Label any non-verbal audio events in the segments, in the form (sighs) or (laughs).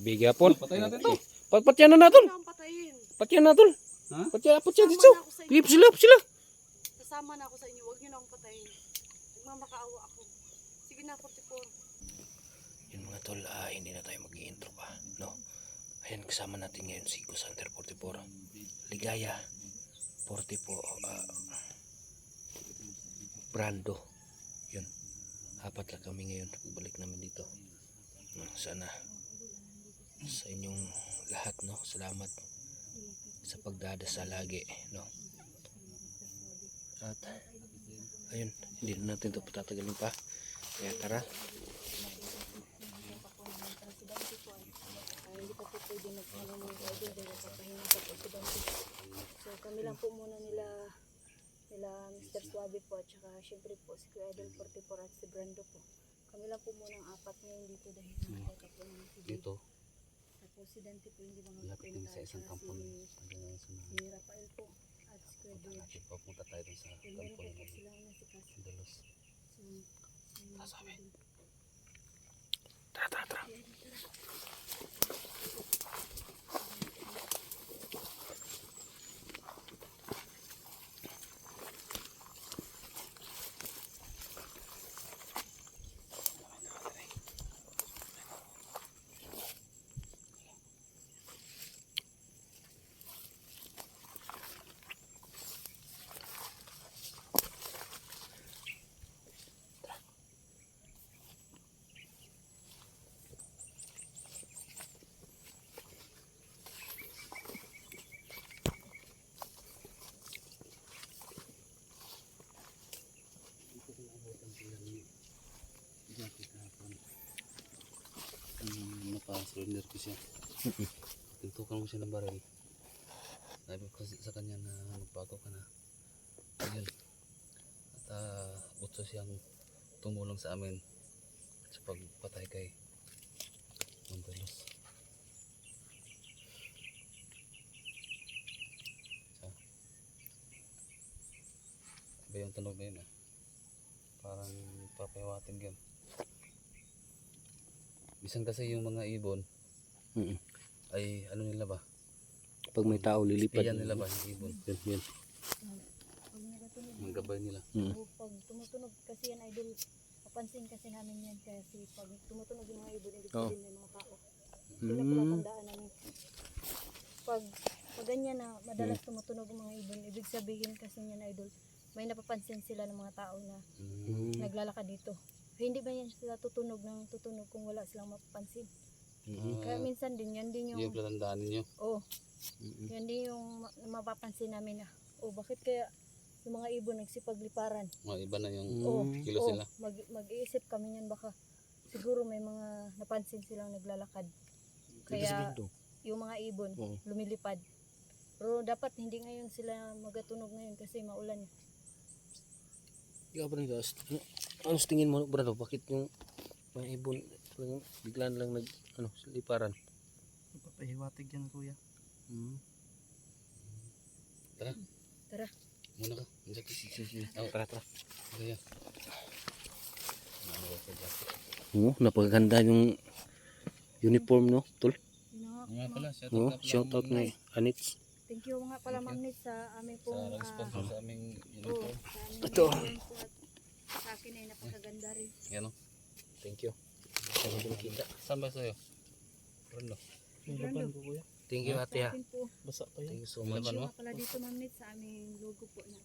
Grabe gyapon. Patay natin to. Pat patyan na patayin. Patyan na naton. Ha? Patyan, patyan dito. Pip sila, sila. Kasama na ako sa inyo. Huwag niyo na akong patayin. Nagmamakaawa ako. Sige na, 44. Yun mga tol, ah, hindi na tayo mag-i-intro pa, no? Ayan, kasama natin ngayon si Kusanter 44. Ligaya 44. ah, Brando. Yun. Apat lang kami ngayon. Pagbalik namin dito. Sana sa inyong lahat, no? Salamat sa pagdadasal lagi, no? At, ayun, hindi na natin ito patatagalin pa. Kaya tara, pwede nagpahinga ng idol dahil papahinga sa presidente. So kami lang po muna nila nila Mr. Suave po at saka syempre po si Kuya Idol 44 at si Brando po. Kami lang po muna ang apat ngayon dito dahil nakakita po si Dito. Presidente po hindi mga Lapit din sa isang kampon. si, Rafael po at si Kuya George. Papunta tayo dun sa meron kampon po ng sila na si Cas. Dalos. Po din. tara, tara, tara. Napa-surrender ko siya. Tintukan ko siya ng baril. Sabi ko kasi sa kanya na magbago ka na. Ayun. At uh, gusto siyang tumulong sa amin sa pagpatay kay Montelos. Iba yung tunog na yun ah. Parang papayawatin yun. Bisan kasi yung mga ibon Mm. ay ano nila ba? Pag may tao lilipad. Iyan nila ba yung ibon? Yan, yan. Ang gabay nila. Mm. O, pag tumutunog kasi yan idol, papansin kasi namin yan kasi pag tumutunog yung mga ibon, ibig Oo. sabihin may mga tao. Pala Mm. tandaan namin. Pag, pag ganyan na madalas tumutunog yung mga ibon, ibig sabihin kasi yan idol, may napapansin sila ng mga tao na Mm. Mm. naglalakad dito. Hindi ba yan sila tutunog ng tutunog kung wala silang mapapansin? Mm. Kaya minsan din, yan din Yung yung, platandaan ninyo. oh, Mm. yan din yung ma- mapapansin namin na, oh, bakit kaya yung mga ibon nagsipagliparan? Mga iba na yung Oo. Mm. kilos Oo, nila. mag, mag-iisip kami yan baka siguro may mga napansin silang naglalakad. Kaya yung mga ibon Oo. lumilipad. Pero dapat hindi ngayon sila magatunog ngayon kasi maulan. Ikaw ba nito? Ano, ano sa tingin mo, brado? Bakit yung mga ibon biglaan lang nag, ano, liparan? Papahiwatig yan kuya. Mm. Tara, Tara, muna ka. Sige, sige, sige. Oh, Tara, tara. kaya. Ano sa jacket? Oo, napakaganda yung uniform, no? Tol? nga. Pala, shout out na shout out na Anits. Thank you nga pala Ma'am Nit sa aming sa pong ah, sa aming oh, uniform. sa aming Ito. uniform at sa akin ay napakaganda rin. Yan o. Thank you. Ko nakita? Saan ba sa'yo? Brando. laban ko kuya. Thank you, ate, ha. Basa pa yan. Thank you so Laban much. You mo? pala dito Ma'am Nit sa aming logo po na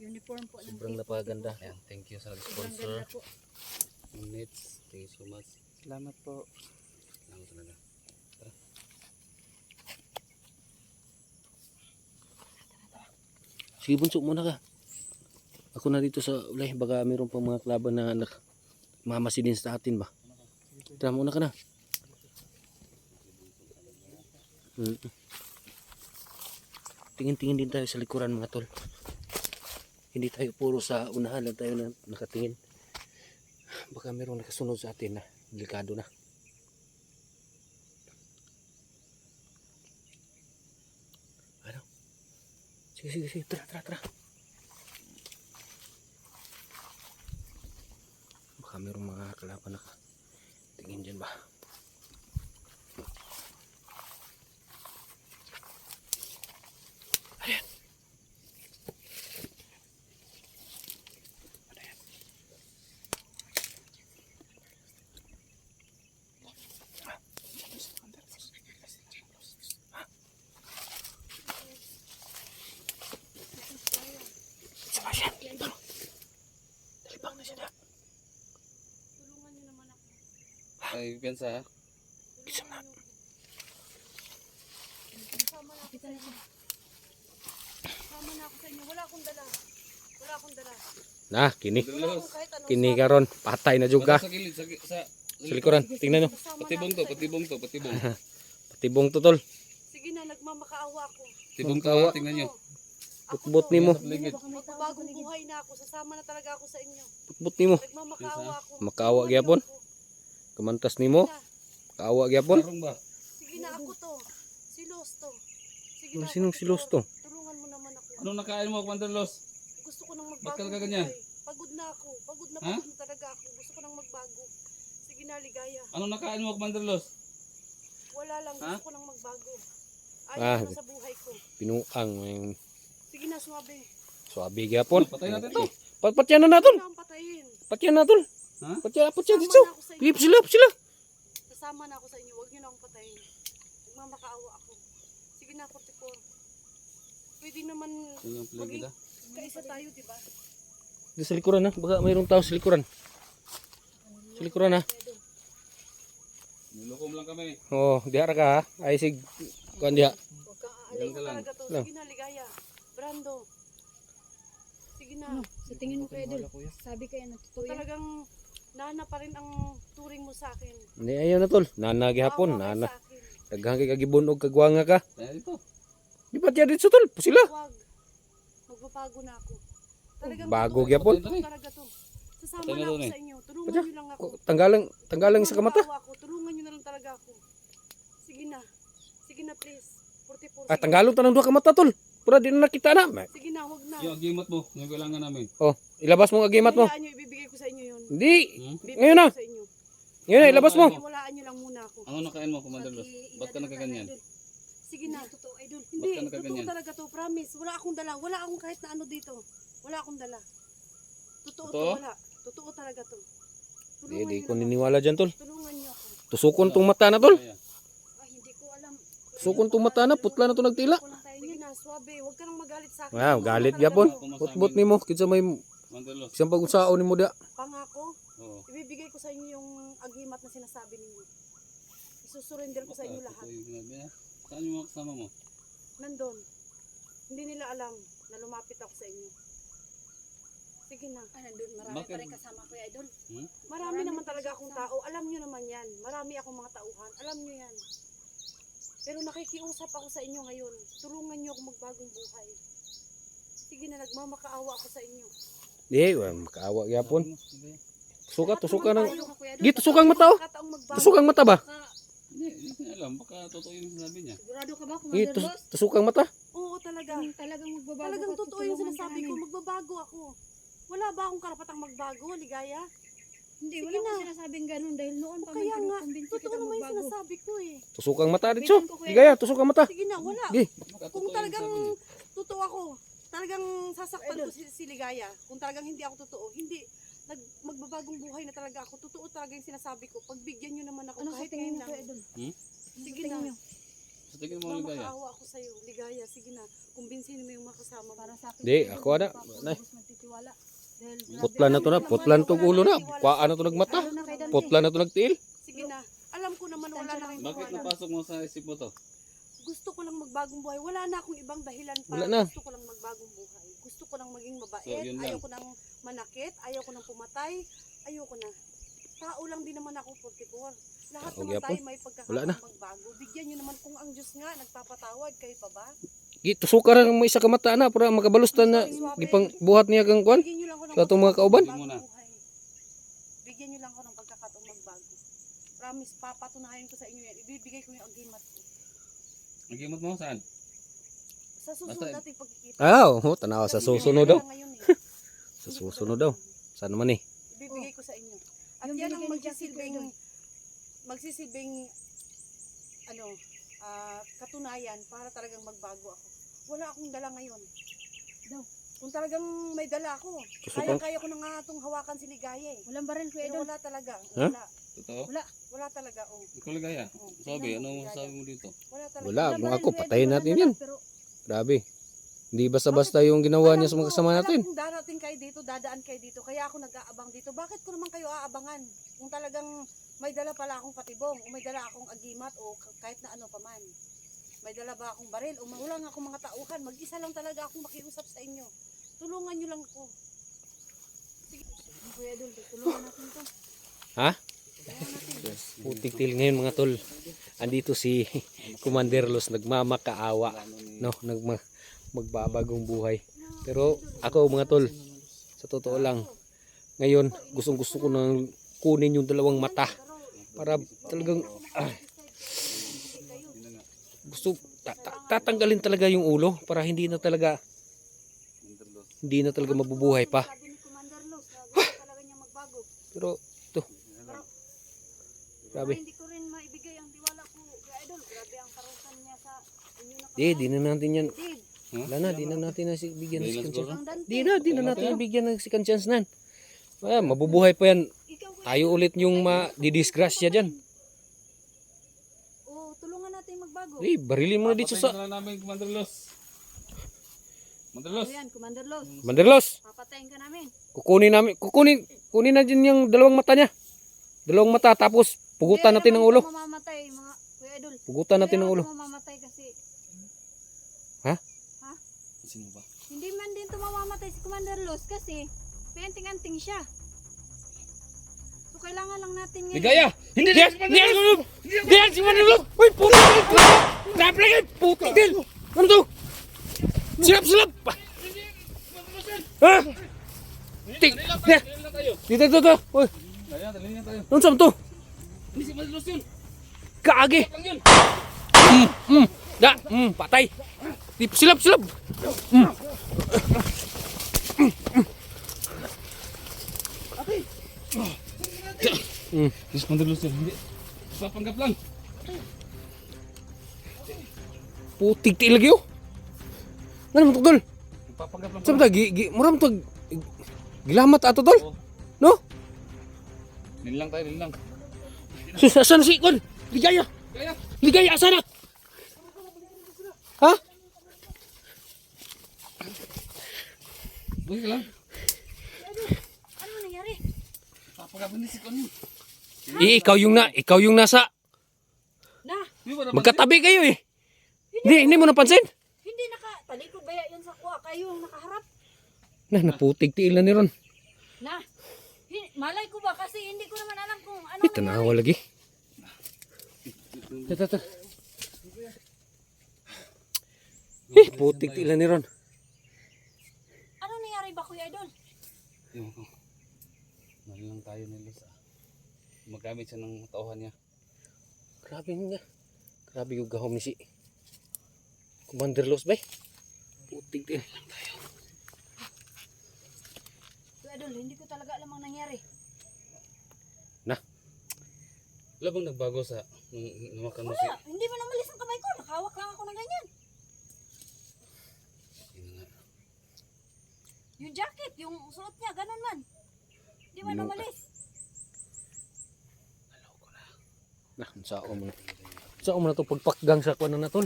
uniform po ng Sobrang Team napakaganda. 44 Yan, thank you sa Sobrang nag-sponsor. ganda po. Minutes. Thank you so much. Salamat po. Salamat talaga. Sige, bunso muna ka. Ako na dito sa ulay. Baka mayroon pang mga klaban na nak mamasi din sa atin ba? Tara, muna ka na. Mm. Tingin-tingin din tayo sa likuran mga tol. Hindi tayo puro sa unahan lang tayo na nakatingin. Baka mayroong nakasunod sa atin na delikado na. Ano? Sige, sige, sige. Tara, tara, tara. Baka mayroong mga kalaban na tingin dyan ba? Piyansa ha. Isa na. Sama na ako sa inyo. Sama na ako sa inyo. Wala akong dala. Wala akong dala. Na, kini. Kini karon patay na jud ka. Sa sa, sa, Sa likuran, tingnan nyo. Patibong to, sa patibong to, patibong. (laughs) Patibong to tol. Sige na, nagmamakaawa ako. Patibong to, tingnan nyo. Butbut nimo. Ligid. Magbabagong buhay na ako. Sasama na talaga ako sa inyo. Putbut nimo. Nagmamakaawa ako. Makaawa gyapon? Kamantas nimo. Kaawa gyapon. Sige na, ako to. Si Los to. Sige Ano, na, sinong si Los to? Tulungan mo naman ako. Anong nakain mo, Commander Los? Gusto ko nang magbago. Ba't ka buhay. Pagod na ako. Pagod na Ha? pagod na talaga ako. Gusto ko nang magbago. Sige na, ligaya. Anong nakain mo, Commander Los? Wala lang. Ha? Gusto ko nang magbago. Ah. Ayaw ko na sa buhay ko. Pinuang yung Sige na, suwabe. swabe gyapon. Patay natin to. Pat patyan na akong patayin. Patyan na tol. Ha? Patyan Sasama dito. Pip sila, pip sila. Sasama na ako sa inyo. Huwag niyo na akong patayin. Nagmamakaawa ako. Sige na, 44. Pwede naman ita. kaisa tayo, di ba? Dito sa likuran ha. Baka mayroong tao sa likuran. Sa likuran ha. Nilukom lang kami. Oh, diha ra ka ha. Ay sig kuan diha. Huwag kang aalay ka lang. talaga to. Sige na, ligaya. Brando. Sige na. Sa tingin mo kay Idol, sabi kaya na totoo yan. Talagang nana pa rin ang turing mo sa akin. Ni ayo na tol. Nana gihapon, ka nana. sa akin. Daghang kay kagibon og kagwanga ka. Kaya dito. Di ba tiya dito tol? Sila. Huwag. Magbabago na ako. Talagang Bago gyapon. talaga to. Sasama Patay na ako doon eh. sa inyo. Tulungan niyo lang ako. Tanggalang tanggalang sa kamata. Ako. Tulungan niyo na lang talaga ako. Sige na. Sige na, please. 44. Ah, tanggalon tanang duha ka mata tol. Pura di na nakita na. Sige na, huwag na. Yung agimat mo, yung kailangan namin. Oh, ilabas mo ang agimat mo. Hayaan niyo, ibibigay ko sa inyo yun. Hindi. Hmm? Ngayon na. Ngayon na, ilabas mo. Iwalaan niyo lang muna ako. Ano nakain mo, Commander Los? Ba't ka nakaganyan? Sige na. Totoo, Idol. Hindi, totoo talaga to. Promise. Wala akong dala. Wala akong kahit na ano dito. Wala akong dala. Totoo to. Totoo? Wala. Totoo talaga to. Di, Tulungan di niyo ko niniwala dyan tol. Tulungan niyo ako. Tusukon tong mata na tol. Ay, hindi ko alam. Tusukon tong mata na, putla na to nagtila. Sige na, suabe. Huwag ka nang magalit sa akin. Tulungan galit talaga gyapon. to. Putbut nimo kinsa may Commander Los. isang pag-usaon nimo da. Pangako, Oo. ibibigay ko sa inyo yung agimat na sinasabi ninyo. Isusurrender ko sa inyo lahat. Ito yung sinabi niya. Saan yung mga kasama mo? Nandun. Hindi nila alam na lumapit ako sa inyo. Sige na. Ah, nandun, marami Bakit? pa rin kasama ko, Idol. Marami, Marami naman talaga siyang akong tao. Alam nyo naman yan. Marami akong mga tauhan. Alam nyo yan. Pero nakikiusap ako sa inyo ngayon. Tulungan nyo ako magbagong buhay. Sige na, nagmamakaawa ako sa inyo. Di, wa makaawa gyapon. Sige. Tusuka, Idol. Di tusukang mata oh. Tusukang mata ba? Hindi, alam. Baka totoo yung sinabi niya. Sigurado ka ba, Di, Commander tus- tusukang mata. Oo, talaga. Kung talagang magbabago Talagang totoo yung sinasabi ko. Magbabago ako. Wala ba akong karapatang magbago, ligaya? Hindi, wala akong sinasabing ganun dahil noon pa Kaya nga, totoo naman yung sinasabi ko eh. Tusukang mata dito. Ligaya, tusukang mata. Sige na, wala. Gi, Kung talagang totoo ako, talagang sasaktan ko si, si Ligaya. Kung talagang hindi ako totoo, hindi. Nag, magbabagong buhay na talaga ako. Totoo talaga yung sinasabi ko. Pagbigyan nyo naman ako Ano kahit tingin ngayon lang. Idol? Hmm? Ano Sige sa tingin na. niyo? Sa tingin mo, Ligaya. Mamakaawa ako sa'yo. Ligaya, sige na. Kumbinsin mo yung mga kasama mo. Para sa akin, Di, ako ako Nay. lubos magtitiwala. Dahil grabe Putla na to na, putla na to ulo na. Kuhaan na to nagmata. Lalo na na to nagtiil. Sige na. Alam ko naman wala na kayong Bakit napasok mo sa isip mo to? Gusto ko lang magbagong buhay. Wala na akong ibang dahilan pa. Wala na. Gusto ko lang magbagong buhay. Gusto ko lang maging mabait. So, yun lang. ayaw ko nang manakit. Ayaw ko nang pumatay. Ayaw ko na. Tao lang din naman ako 44. Lahat Okay, naman tayo may pagkakataon magbago. Bigyan nyo naman kung ang Diyos nga nagpapatawad. Kayo pa ba? Gi, tusuka ra mo isa ka mata na para makabalustan na gipang buhat niya kang kwan. Bigyan nyo lang ako ng Sa atong mga kauban? Bigyan nyo lang ako ng pagkakataong magbago. Promise, papatunayan ko sa inyo yan. Ibibigay ko yung agimat ko. Nagimat mo saan? Sa susunod Basta- nating pagkikita. Ah, oh, tanawa sa susunod daw. ngayon eh. Sa susunod daw. Saan man eh? Ibibigay ko sa inyo. At Yung yan ang binigay ni Jackie magsisilbing magsisilbing ano, ah, katunayan para talagang magbago ako. Wala akong dala ngayon. Daw. Kung talagang may dala ako, Tusukang kaya-kaya ko na nga itong hawakan si Ligaya eh. Walang baril, Kuya Pero Idol. wala talaga. Ha? Wala. Totoo? Wala talaga. Oh. Ikaw Ligaya. Oh. Sabi, Tingnan ano mo, dito? Wala talaga. Wala, kung baril, ako patayin natin yan. Grabe. Hindi basta-basta yung ginawa niya sa mga kasama natin. Kong darating kayo dito, dadaan kayo dito, kaya ako nag-aabang dito. Bakit ko naman kayo aabangan? Kung talagang may dala pala akong patibong, o may dala akong agimat, o kahit na ano pa man. May dala ba akong baril, o wala nga akong mga tauhan. Mag-isa lang talaga akong makiusap sa inyo. Tulungan nyo lang ako. Kuya Idol, tulungan natin to. Ha? Putik til ngayon mga tol. Andito si (laughs) Commander Los nagmamakaawa, no, nagma magbabagong buhay. Pero ako mga tol, sa totoo lang, ngayon gustong gusto ko nang kunin yung dalawang mata para talagang ah, gusto ta- ta- tatanggalin talaga yung ulo para hindi na talaga hindi na talaga mabubuhay pa. (sighs) Sabi ni Commander Los, na gusto talaga niya magbago. Pero ito, grabe. Hindi ko rin maibigay ang tiwala ko, Kuya Idol. Grabe ang karusan niya sa inyo na Di, di na natin yan. Wala na, di na natin na si- bigyan ng Di second chance. Di na, di na natin bigyan ng second chance nan. Ah, mabubuhay pa yan. Tayo ulit yung ma-didisgrasya dyan. O, tulungan natin magbago. Eh, barilin mo na dito sa... Papatayin namin, Commander Los. Commander Los. Ayan, Commander Los. Manderlos, Papatayin ka namin. kukunin namin, kukunin, kunin na din yung dalawang mata niya. Dalawang mata, tapos pugutan natin ng Hindi ulo. mamamatay, mga Kuya Idol. Pugutan natin ng Hindi ulo. mamamatay kasi Sino ba? hindi man din mamamatay si Commander Los kasi may anting-anting siya. So kailangan lang natin ngayon. Ligaya! Hindi! Diyan, diyan, diyan, diyan, si Manderlos! Uy, putik! Naplagay, putik din! Ano to? Silap, silap! Ha? Tik, diyan. Dito, dito, dito. Uy, Dali na, dali na tayo. ano saan to? Hindi si Commander Los yun. Kaagi! Yun. Mm, mm, da, mm, patay. Di, silap, silap. Mm. Mm. Hindi si Commander Los yun. Hindi. Papanggap lang. Putik ti lagi oh. Ano mo to, tol? Papanggap lang. Saan ta? Gi, gi, muram to. Gilamat ato tol. No? Nil lang tayo, nil lang. Sus, asan si Kon? Ligaya. Ligaya! Ligaya, asan na? Ha? Buhay ka lang. Ano nangyari? Papanggap hindi si Kon yun. Eh, ikaw yung na, ikaw yung nasa. Na? Magkatabi kayo eh. Hindi, hindi mo napansin? hindi naka, talikod ba yan sa kuha kayo ang nakaharap? Na, naputik ti ilan ni Ron. Na, malay ko ba kasi hindi ko naman alam kung ano Eh, tanawa lagi. Tata, tata. Eh, putik ti ilan ni Ron. ano nangyari ba Kuya Idol? Ewan ko. Mahal lang tayo ni Los. ah. Magamit siya ng tauhan niya. Grabe nga. Grabe yung gahom ni si Commander Los bay. Putik din. Kuya Idol, hindi ko talaga alam ang nangyari. Wala bang nagbago sa nung lumakan mo si... Wala, hindi man umalis ang kamay ko. Nakahawak lang ako ng ganyan. Yun na. Yung jacket, yung suot niya, ganun man. Hindi man Binuka. umalis. Na, saan mo na. Saan mo na to pagpakgang sa kuwan na tol?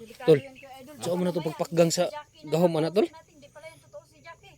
Delikado Tol, yan, Kuya Idol. saan mo na to pagpakgang sa na gahom na tol? natin, Hindi pala yung totoo si Jackie.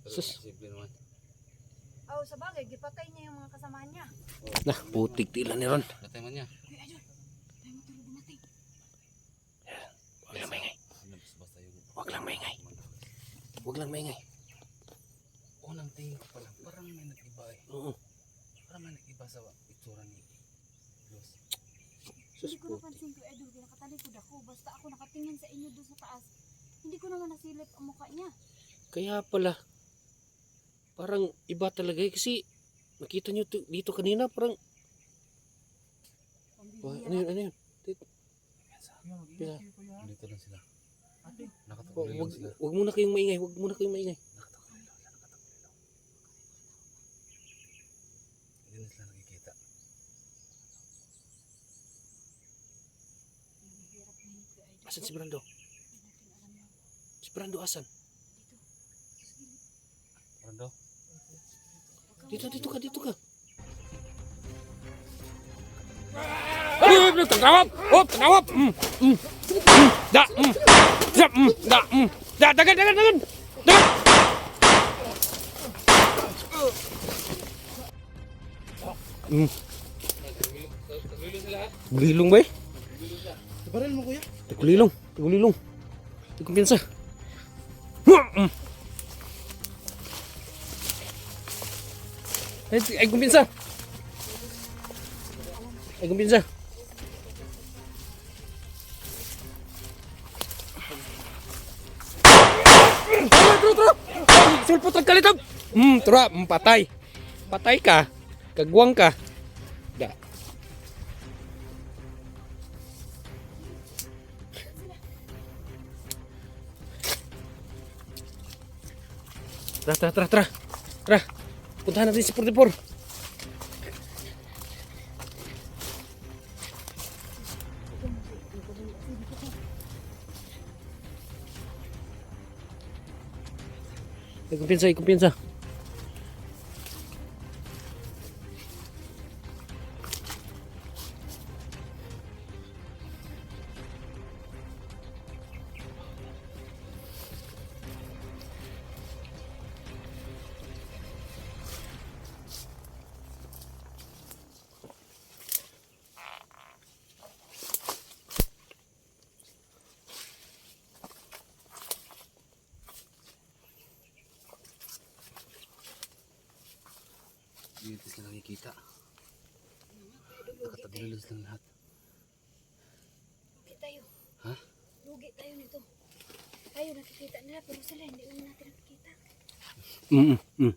Pero Sus. Oh, sa bagay, gipatay niya yung mga kasamahan niya. Na, putik ti ilan ni Ron. Natay man niya. Kuya Idol, tayo mo tulog dumating. Huwag lang maingay. Huwag lang maingay. Huwag lang maingay. Unang tingin ko pala, parang may nag-iba eh. Oo. Parang may nag-iba sa itsura ni Los. Sus, Hindi ko napansin Idol, kaya nakatalikod ako. Basta ako nakatingin sa inyo doon sa taas. Hindi ko naman nasilip ang mukha niya. Kaya pala, parang iba talaga eh. Kasi nakita nyo to- dito kanina parang, oh, ano yun, ano yun? Dito lang sila. wag, Nakatuloy lang wag, sila. wag muna kayong maingay, wag muna kayong maingay. Hindi na sila nakikita. Asan si Brando? Si Brando asan? Dito, dito ka, dito ka. Tanawap! Oh, tanawap! Mm, mm, mm, da, mm, da, mm, da, mm, da, dagan, dagan, dagan! Dagan! Mm. Gulilong ba eh? Baril mo kuya. Tagulilong. Tagulilong. Hindi kumpiyansa. Ay, kumpiyansa. Ay tara. Ay, Sulpot ang kalitag. Hmm, tura, hmm, patay. Patay ka. Kagwang ka. Da. Tara, tara, tara, tara. Tara. Puntahan natin si 44. Ay, kumpiyansa, nakikita. Nakatagulilos lang lahat. Lugi tayo. Ha? Lugi tayo nito. Tayo nakikita nila pero sila hindi naman natin nakikita. Mm -mm.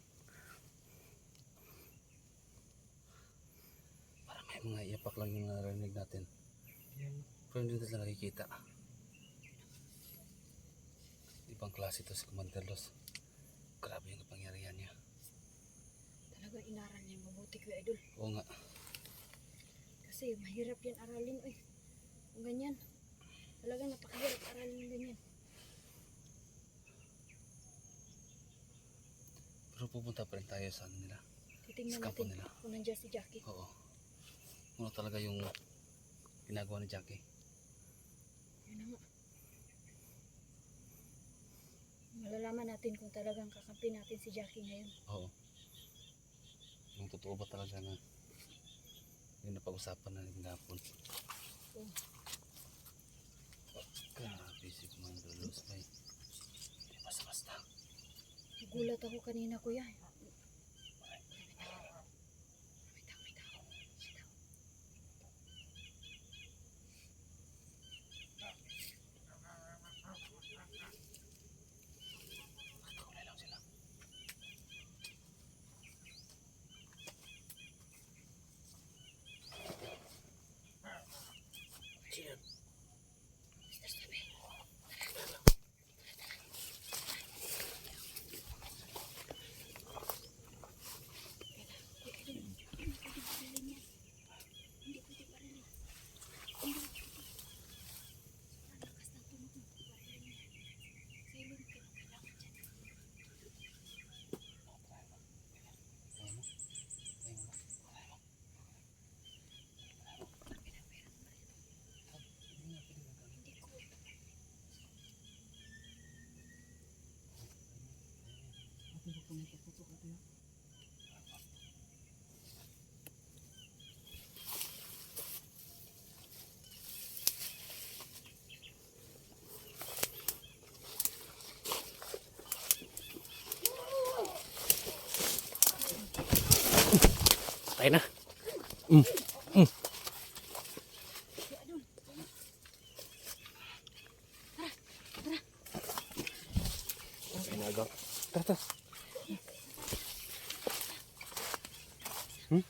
Parang may mga iyapak lang yung narinig natin. Pero hindi sila nakikita. Ibang klase to si Commander Los. Grabe yung kapangyarihan niya. Talaga inaral niya mabuti ko idol. Oo nga. Kasi mahirap yan aralin oy. Kung ganyan. Talagang napakahirap aralin ganyan. Pero pupunta pa rin tayo sa ano nila. Titingnan Sa kampo natin nila. kung nandiyan si Jackie. Oo. Ano talaga yung ginagawa ni Jackie. Yun nga. Malalaman natin kung talagang kakampi natin si Jackie ngayon. Oo. Totoo ba talaga na yung napag-usapan na ng hapon. Oo. Grabe si Commander Los. May hindi basta-basta. Gulat ako kanina kuya. Tayo na. Mm. Mm. Tayo na agad. Tara, tara. Hmm?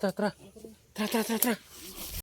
Tara, tara, tara, tara. Tara, tara, tara, tara.